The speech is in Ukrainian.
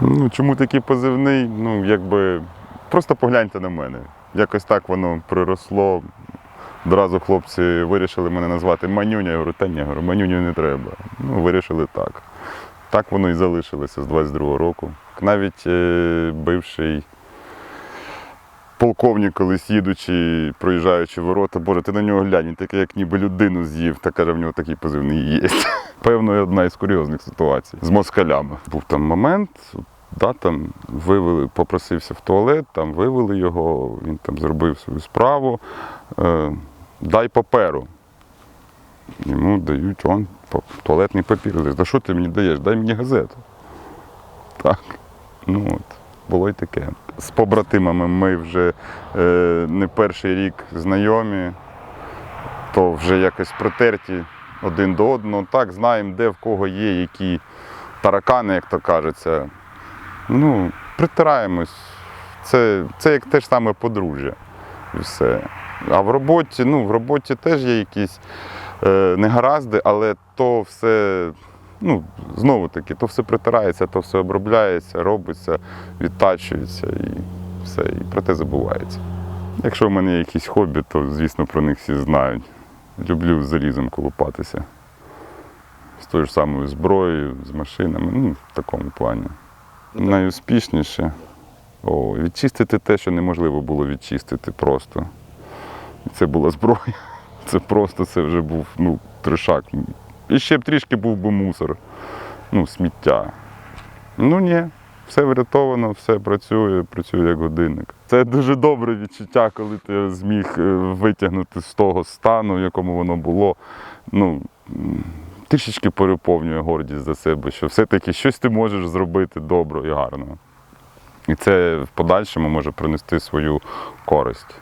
Ну, чому такий позивний? Ну, якби просто погляньте на мене. Якось так воно приросло. Одразу хлопці вирішили мене назвати Манюня. Я говорю, та ні, говорю, Манюню не треба. Ну, вирішили так. Так воно і залишилося з 22-го року. Навіть е, бивший полковник, колись їдучи, проїжджаючи ворота, Боже, ти на нього глянь, такий, як ніби людину з'їв, та каже, в нього такий позивний є. Певно, одна із курйозних ситуацій з москалями. Був там момент, да, там вивели, попросився в туалет, там вивели його, він там зробив свою справу. Е, дай паперу. Йому дають он, туалетний папір. Да що ти мені даєш? Дай мені газету. Так. Ну от, було й таке. З побратимами ми вже е, не перший рік знайомі, то вже якось притерті один до одного. Так, знаємо, де в кого є які таракани, як то кажеться. Ну, притираємось. Це, це як те ж саме подружжя. І все. А в роботі, ну, в роботі теж є якісь е, негаразди, але то все, ну, знову таки, то все притирається, то все обробляється, робиться, відтачується і все, і про те забувається. Якщо в мене є якісь хобі, то звісно про них всі знають. Люблю з залізом колупатися. З тою ж самою зброєю, з машинами, ну, в такому плані. Найуспішніше о, відчистити те, що неможливо було відчистити просто. Це була зброя. Це просто це вже був ну, тришак. І ще б трішки був би мусор, ну, сміття. Ну ні, все врятовано, все працює, працює як годинник. Це дуже добре відчуття, коли ти зміг е, витягнути з того стану, в якому воно було. Ну, трішечки переповнює гордість за себе, що все-таки щось ти можеш зробити добро і гарно. І це в подальшому може принести свою користь.